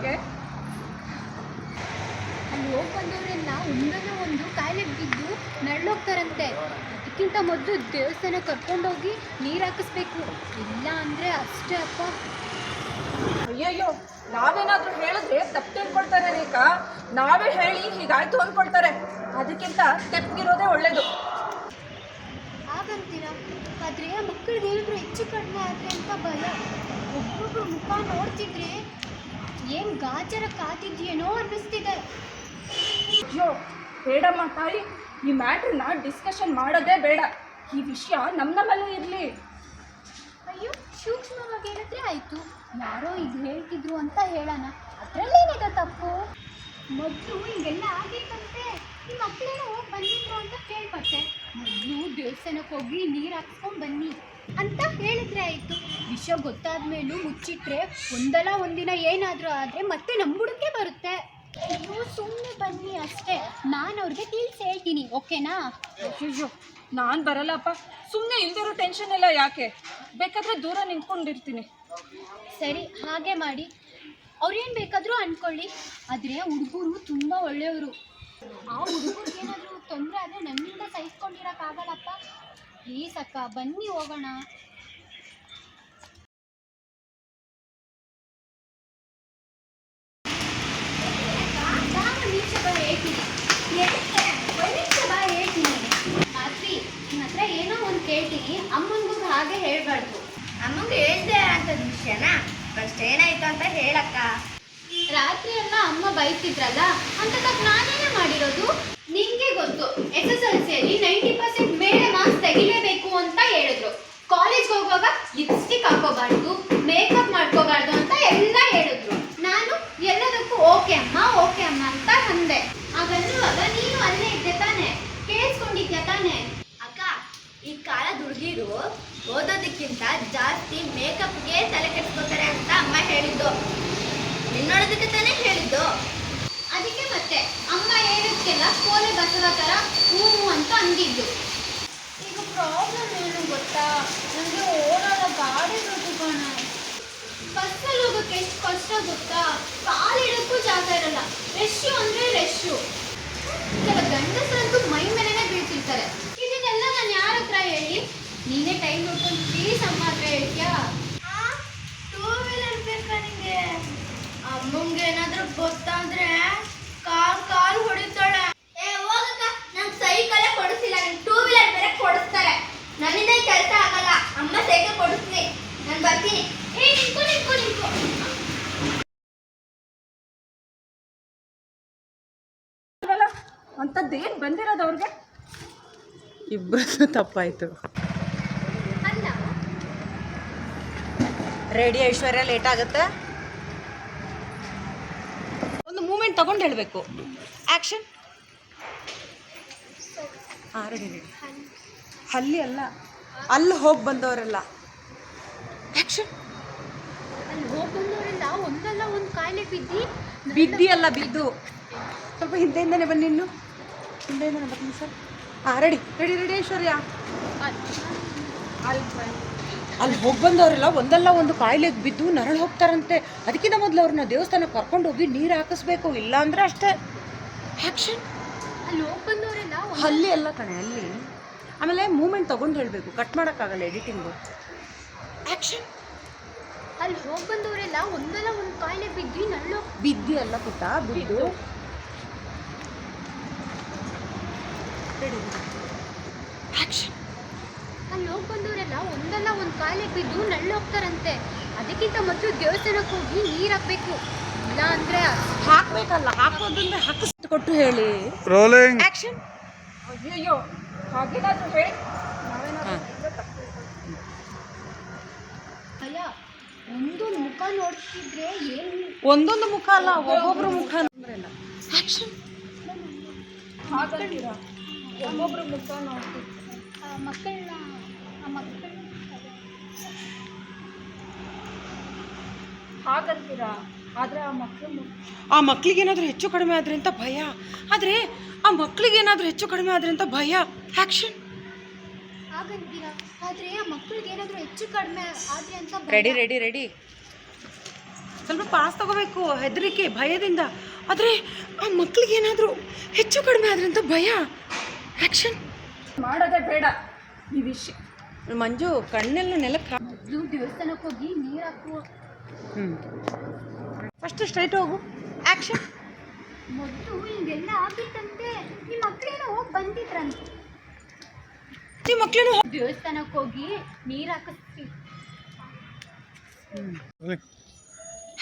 ಅವ್ರಿಗೆ ಅಲ್ಲಿ ಹೋಗಿ ಬಂದವರೆಲ್ಲ ಒಂದಲ್ಲ ಒಂದು ಕಾಯಿಲೆ ಬಿದ್ದು ನರಳೋಗ್ತಾರಂತೆ. ಅದಕ್ಕಿಂತ ಮೊದಲು ದೇವಸ್ಥಾನ ಕರ್ಕೊಂಡೋಗಿ ನೀರು ಹಾಕಿಸ್ಬೇಕು. ಇಲ್ಲ ಅಂದರೆ ಅಷ್ಟೇ ಅಪ್ಪ. ಅಯ್ಯಯ್ಯೋ ನಾವೇನಾದರೂ ಹೇಳಿದ್ರೆ ತಪ್ಪು ತಿಳ್ಕೊಳ್ತಾರೆ ರೇಖಾ ನಾವೇ ಹೇಳಿ ಹೀಗಾಯ್ತು ಅಂದ್ಕೊಳ್ತಾರೆ. ಅದಕ್ಕಿಂತ ತೆಪ್ಪಗಿರೋದೇ ಒಳ್ಳೇದು. ಹಾಗಂತೀರಾ? ಆದರೆ ಮಕ್ಕಳಿಗೆ ಏನಾದರೂ ಹೆಚ್ಚು ಕಡಿಮೆ ಆದರೆ ಅಂತ ಭಯ. ಒಬ್ಬೊಬ್ರು ಮುಖ ನೋಡ್ತಿದ್ರೆ ಏನು ಗಾಜರ ಕಾತಿದ್ಯೇನೋ ಅನ್ನಿಸ್ತಿದೆ. ಅಯ್ಯೋ ಬೇಡಮ್ಮ ತಾಯಿ ಈ ಮ್ಯಾಟ್ರನ್ನ ಡಿಸ್ಕಷನ್ ಮಾಡೋದೇ ಬೇಡ. ಈ ವಿಷಯ ನಮ್ಮ ನಮ್ಮಲ್ಲೂ ಇರಲಿ. ಅಯ್ಯೋ ಸೂಕ್ಷ್ಮವಾಗಿ ಹೇಳಿದ್ರೆ ಆಯಿತು. ಯಾರೋ ಇದು ಹೇಳ್ತಿದ್ರು ಅಂತ ಹೇಳೋಣ. ಅದರಲ್ಲೇನಿದೆ ತಪ್ಪು? ಮೊದಲು ಹಿಂಗೆಲ್ಲ ಆಗಬೇಕಂತೆ ನಿಮ್ಮ ಮಕ್ಕಳೇನೋ ಹೋಗಿ ಬಂದಿದ್ರು ಅಂತ ಕೇಳ್ಪಟ್ಟೆ. ಮೊದಲು ದೇವಸ್ಥಾನಕ್ಕೆ ಹೋಗಿ ನೀರು ಹಾಕ್ಸ್ಕೊಂಡು ಬನ್ನಿ ಅಂತ ಹೇಳಿದ್ರೆ ಆಯಿತು. ವಿಷಯ ಗೊತ್ತಾದ ಮೇಲೂ ಮುಚ್ಚಿಟ್ರೆ ಒಂದಲ್ಲ ಒಂದಿನ ಏನಾದರೂ ಆದರೆ ಮತ್ತೆ ನಮ್ಮ ಬುಡಕ್ಕೆ ಬರುತ್ತೆ. ನೀವು ಸುಮ್ಮನೆ ಬನ್ನಿ ಅಷ್ಟೇ. ನಾನು ಅವ್ರಿಗೆ ತಿಳಿಸಿ ಹೇಳ್ತೀನಿ ಓಕೆನಾ? ಅಯ್ಯೋ ನಾನು ಬರಲ್ಲಪ್ಪ. ಸುಮ್ಮನೆ ಇಲ್ದಿರೋ ಟೆನ್ಷನ್ ಎಲ್ಲ ಯಾಕೆ? ಬೇಕಾದ್ರೆ ದೂರ ನಿಂತ್ಕೊಂಡಿರ್ತೀನಿ. ಸರಿ ಹಾಗೆ ಮಾಡಿ. ಅವ್ರೇನು ಬೇಕಾದರೂ ಅಂದ್ಕೊಳ್ಳಿ ಆದರೆ ಹುಡುಗರು ತುಂಬ ಒಳ್ಳೆಯವರು. ಆ ಹುಡುಗರಿಗೆ ಏನಾದರೂ ಸಹಿಸ್ಕೊಂಡಿರೋಕ್ಕಾಗಲ್ಲಪ್ಪ ಪ್ಲೀಸ್ ಅಕ್ಕ ಬನ್ನಿ ಹೋಗೋಣ. ಹತ್ರ ಏನೋ ಒಂದು ಕೇಳ್ತೀನಿ ಅಮ್ಮನಿಗೂ ಹಾಗೆ ಹೇಳ್ಬಾರ್ದು. ಅಮ್ಮಂಗೆ ಹೇಳ್ದೆ ಅಂತ ವಿಷಯನ ಫಸ್ಟ್ ಏನಾಯ್ತು ಅಂತ ಹೇಳಕ್ಕ. ರಾತ್ರಿ ಎಲ್ಲ ಅಮ್ಮ ಬೈತಿದ್ರಲ್ಲ ಅಂತದಾಗ ನಾನೇನೇ ಮಾಡಿರೋದು? ನಿಂಗೆ ಗೊತ್ತು. ಎಸ್ ಎಸ್ ಎಲ್ ಸಿಯಲ್ಲಿ ನೈಂಟಿ ಪರ್ಸೆಂಟ್ ಮೇಲೆ ಮಾರ್ಕ್ಸ್ ತೆಗಿಲೇಬೇಕು ಅಂತ ಹೇಳಿದ್ರು. ಕಾಲೇಜ್ಗೆ ಹೋಗುವಾಗ ಲಿಪ್ಸ್ಟಿಕ್ ಹಾಕೋಬಾರ್ದು ಮೇಕಪ್ ಮಾಡ್ಕೋಬಾರ್ದು ಅಂತ ಎಲ್ಲ ಹೇಳಿದ್ರು. ನಾನು ಎಲ್ಲದಕ್ಕೂ ಓಕೆ ಅಮ್ಮ ಓಕೆ ಅಮ್ಮ ಅಂತ ಅಂದೆ. ಹಾಗನ್ನುವಾಗ ನೀನು ಅಲ್ಲೇ ಇದ್ದೆ ತಾನೆ. ಕೇಳಿಸ್ಕೊಂಡಿದ್ಯಾ ತಾನೆ? ಅಕ್ಕ, ಈ ಕಾಲ ಹುಡುಗಿರು ಓದೋದಕ್ಕಿಂತ ಜಾಸ್ತಿ ಮೇಕಪ್ಗೆ ತಲೆ ಕೆಡ್ಸ್ಕೊತಾರೆ ಅಂತ ಅಮ್ಮ ಹೇಳಿದ್ದು. ನಿನ್ನೋಡೋದಕ್ಕೆ ತಾನೇ ಹೇಳಿದ್ದು. ಅದಕ್ಕೆ ಮತ್ತೆ ಅಮ್ಮ ಹೇಳಕ್ಕೆಲ್ಲ ಕೋಲೆ ಬಸವ ಥರ ಹ್ಞೂ ಅಂತ ಅಂದಿದ್ದು. ಈಗ ಪ್ರಾಬ್ಲಮ್ ಏನು ಗೊತ್ತಾ? ನನಗೆ ಓಡಾಡೋ ಗಾಡಿ ಬೇಕು ಕಣ. ಬಸ್ಸಲ್ಲಿ ಹೋಗೋಕೆ ಎಷ್ಟು ಕಷ್ಟ ಗೊತ್ತಾ? ಕಾಲಿಡಕ್ಕೂ ಜಾಗ ಇರಲ್ಲ. ರೆಶ್ಶು ಅಂದರೆ ರೆಶ್ಶು ಕೆಲ ಗಂಡಸರಂತೂ ಮೈ ಮೇಲೆನೇ ಬೀಳ್ತಿರ್ತಾರೆ. ಇದನ್ನೆಲ್ಲ ನಾನು ಯಾರ ಹತ್ರ ಹೇಳಿ? ನೀನೇ ಟೈಮ್ ನೋಡ್ಕೊಂಡು ಪ್ಲೀಸ್ ಅಮ್ಮ ಹತ್ರ ಹೇಳ್ತೀಯಾ? ಟೂ ವೀಲರ್ ಬೇಕಾ ನಿಂಗೆ? ಅಮ್ಮಂಗೆ ಏನಾದ್ರೂ ಗೊತ್ತಾದ್ರೆ ಕಾಲ್ ಕಾಲ್ ಹೊಡಿತಾಳೆ. ಏ ಹೋಗಕ್ಕ ನಂಗೆ ಸೈಕಲೇ ಕೊಡಿಸಿಲ್ಲ ನಂಗೆ ಟೂ ವೀಲರ್ ಬೇರೆ ಕೊಡಿಸ್ತಾರೆ. ನನ್ನಿಂದ ಕೆಲಸ ಆಗಲ್ಲ ಅಮ್ಮ ಸೈಕಲ್ ಕೊಡಿಸ್ತೀನಿ ನಾನು ಬರ್ತೀನಿ. ಏ ನಿಂತ್ಕೊ ಅಲ್ವಲ್ಲ ಅಂಥದ್ದು ಏನು ಬಂದಿರೋದು ಅವ್ರಿಗೆ? ಇಬ್ಬರದ್ದು ತಪ್ಪಾಯಿತು. ಅಲ್ಲ. ರೆಡಿ ಐಶ್ವರ್ಯ ಲೇಟ್ ಆಗುತ್ತೆ? ಮೂಮೆಂಟ್ ತಗೊಂಡು ಹೇಳಬೇಕು. ಆ್ಯಕ್ಷನ್ ಹಾಂ ರೆಡಿ ರೆಡಿ ಅಲ್ಲಿ ಅಲ್ಲ ಅಲ್ಲಿ ಹೋಗಿ ಬಂದವರೆಲ್ಲ. ಆ್ಯಕ್ಷನ್ ಅಲ್ಲಿ ಹೋಗಿ ಬಂದವರೆಲ್ಲ ಒಂದಲ್ಲ ಒಂದು ಕಾಯಿಲೆ ಬಿದ್ದಿ ಬಿದ್ದಿ ಅಲ್ಲ ಬಿದ್ದು. ಸ್ವಲ್ಪ ಹಿಂದೆಯಿಂದನೇ ಬನ್ನಿ ಇನ್ನು. ಹಿಂದೆಯಿಂದನೇ ಬರ್ತೀನಿ ಸರ್. ಹಾಂ ರೆಡಿ ರೆಡಿ ರೆಡಿ ಐಶ್ವರ್ಯ. ಅಲ್ಲಿ ಹೋಗಿ ಬಂದವರೆಲ್ಲ ಒಂದಲ್ಲ ಒಂದು ಕಾಯಿಲೆಗೆ ಬಿದ್ದು ನರಳು ಹೋಗ್ತಾರಂತೆ. ಅದಕ್ಕಿಂತ ಮೊದಲು ಅವ್ರನ್ನ ದೇವಸ್ಥಾನಕ್ಕೆ ಕರ್ಕೊಂಡು ಹೋಗಿ ನೀರು ಹಾಕಿಸ್ಬೇಕು ಇಲ್ಲ ಅಂದ್ರೆ ಅಷ್ಟೇ. ಆ್ಯಕ್ಷನ್ ಅಲ್ಲಿ ಹೋಗಿ ಬಂದವರೆಲ್ಲ ಅಲ್ಲಿ ಎಲ್ಲ ಕಣೆ ಅಲ್ಲಿ. ಆಮೇಲೆ ಮೂಮೆಂಟ್ ತೊಗೊಂಡು ಹೇಳಬೇಕು ಕಟ್ ಮಾಡೋಕ್ಕಾಗಲ್ಲ ಎಡಿಟಿಂಗು ಆ್ಯಕ್ಷನ್ ಅಲ್ಲಿ ಹೋಗಿ ಬಂದವರೆಲ್ಲ ಒಂದಲ್ಲ ಒಂದು ಕಾಯಿಲೆ ಬಿದ್ದು ನರಳು ಬಿದ್ದು ಅಲ್ಲ ಪುಟ್ಟ ಬಿದ್ದು ಆ್ಯಕ್ಷನ್ ಅಲ್ಲಿ ಹೋಗಿ ಬಂದವರೆಲ್ಲ ಕಾಯಿಲೆ ಬಿದ್ದು ನಳ್ಳೋಗ್ತಾರಂತೆ. ಅದಕ್ಕಿಂತ ಮೊದಲು ದೇವಸ್ಥಾನಕ್ಕೆ ಹೋಗಿ ನೀರು ಹಾಕ್ಬೇಕು. ಇಲ್ಲ ಅಂದ್ರೆ ಹಾಕ್ಬೇಕಲ್ಲ ಹಾಕೋದಂದ್ರೆ ಹಾಕಿಸ್ ಕೊಟ್ಟು ಹೇಳಿ. ರೋಲಿಂಗ್ ಆಕ್ಷನ್ ಅಯ್ಯಯ್ಯೋ ಹಾಗೇನಾದ್ರೂ ಹೇಳಿ. ಅಲ್ಲ ಒಂದೊಂದು ಮುಖ ನೋಡ್ತಿದ್ರೆ ಏನು ಒಂದೊಂದು ಮುಖ ಅಲ್ಲ ಒಬ್ಬೊಬ್ರು ಮುಖ ಆ್ಯಕ್ಷನ್ ಹಾಗಂತೀರಾ ಒಬ್ಬೊಬ್ರು ಮುಖ ನೋಡ್ತೀವಿ ಮಕ್ಕಳನ್ನ ಆ ಮಕ್ಕಳನ್ನ ಹಾಗಂತೀರಾ? ಆದರೆ ಆ ಮಕ್ಕಳು ಆ ಮಕ್ಳಿಗೇನಾದರೂ ಹೆಚ್ಚು ಕಡಿಮೆ ಆದರೆ ಅಂತ ಭಯ? ಆದರೆ ಆ ಮಕ್ಳಿಗೇನಾದರೂ ಹೆಚ್ಚು ಕಡಿಮೆ ಆದರೆ ಅಂತ ಭಯ? ಆ್ಯಕ್ಷನ್ ಹಾಗಂತೀರಾ? ಆದರೆ ಆ ಮಕ್ಕಳಿಗೆ ಏನಾದರೂ ಹೆಚ್ಚು ಕಡಿಮೆ ಆದರೆ ಅಂತ ಭಯ. ರೆಡಿ ರೆಡಿ ರೆಡಿ ಸ್ವಲ್ಪ ಪಾಸ್ ತಗೋಬೇಕು ಹೆದರಿಕೆ ಭಯದಿಂದ. ಆದರೆ ಆ ಮಕ್ಳಿಗೇನಾದರೂ ಹೆಚ್ಚು ಕಡಿಮೆ ಆದರೆ ಅಂತ ಭಯ? ಆ್ಯಕ್ಷನ್ ಮಾಡೋದೇ ಬೇಡ. ಈ ವಿಷಯ ಮಂಜು ಕಣ್ಣೆಲ್ಲ ನೆಲಕ್ಕೆ ಮೊದಲು ದೇವಸ್ಥಾನಕ್ಕೆ ಹೋಗಿ ನೀರು ಹಾಕು ಹ್ಞೂ ಫಸ್ಟ್ ಸ್ಟ್ರೈಟ್ ಹೋಗು. ಆ್ಯಕ್ಷನ್ ಮೊದಲು ಹಿಂಗೆಲ್ಲ ಆಗಿತ್ತಂತೆ. ನಿಮ್ಮ ಮಕ್ಕಳೇನೋ ಹೋಗಿ ಬಂದಿದ್ರಂತೆ. ನಿಮ್ಮ ಮಕ್ಳೇನು ದೇವಸ್ಥಾನಕ್ಕೆ ಹೋಗಿ ನೀರು ಹಾಕಿಸ್ತೀವಿ.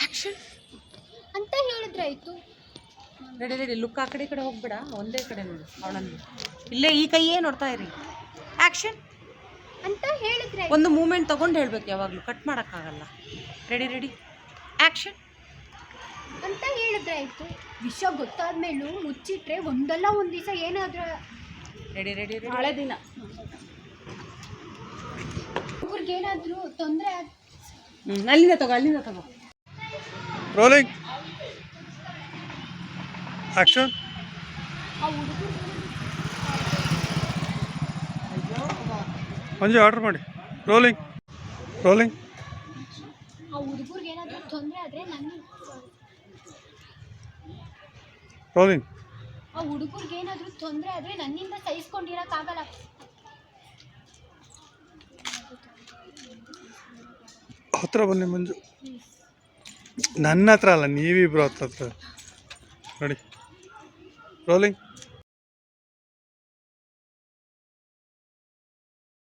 ಆ್ಯಕ್ಷನ್ ಅಂತ ಹೇಳಿದ್ರಾಯ್ತು. ರೆಡಿ ರೆಡಿ ಲುಕ್ ಆ ಕಡೆ ಈ ಕಡೆ ಹೋಗ್ಬೇಡ. ಒಂದೇ ಕಡೆ ನೋಡಿ ಅವಳನ್ನು. ಇಲ್ಲೇ ಈ ಕೈಯೇ ನೋಡ್ತಾ ಇರಿ. ಆ್ಯಕ್ಷನ್ ಅಂತ ಹೇಳಿದ್ರೆ ಒಂದು ಮೂಮೆಂಟ್ ತಗೊಂಡು ಹೇಳ್ಬೇಕು ಯಾವಾಗಲೂ. ಕಟ್ ಮಾಡೋಕ್ಕಾಗಲ್ಲ. ರೆಡಿ ರೆಡಿ ಆ್ಯಕ್ಷನ್ ಅಂತ ಹೇಳಿದ್ರೆ ಆಯಿತು. ವಿಷ ಗೊತ್ತಾದ ಮೇಲೂ ಮುಚ್ಚಿಟ್ರೆ ಒಂದಲ್ಲ ಒಂದು ದಿವಸ ಏನಾದ್ರೂ ರೆಡಿ ರೆಡಿ ರೆಡಿ ನಾಳೆ ದಿನ. ಅವ್ರಿಗೇನಾದ್ರೂ ತೊಂದರೆ ಹ್ಞೂ ಅಲ್ಲಿಂದ ತಗೋ ಅಲ್ಲಿಂದ ತಗೋ. ರೋಲಿಂಗ್ ಆಕ್ಷನ್ ಆ ಹುಡುಗರು ಮಂಜು ಆರ್ಡರ್ ಮಾಡಿ. ರೋಲಿಂಗ್ ರೋಲಿಂಗ್ ಆ ಹುಡುಗರಿಗೆ ಏನಾದರೂ ತೊಂದರೆ ಆದರೆ ನನ್ನ ರೋಲಿಂಗ್ ಆ ಹುಡುಗರಿಗೆ ಏನಾದರೂ ತೊಂದರೆ ಆದರೆ ನನ್ನಿಂದ ಸಹಿಸ್ಕೊಂಡಿರೋಕ್ಕಾಗಲ್ಲ ಹತ್ರ ಬನ್ನಿ ಮಂಜು. ನನ್ನ ಹತ್ರ ಅಲ್ಲ ನೀವಿಬ್ರು ಹತ್ರ ಹತ್ರ ನೋಡಿ. ರೋಲಿಂಗ್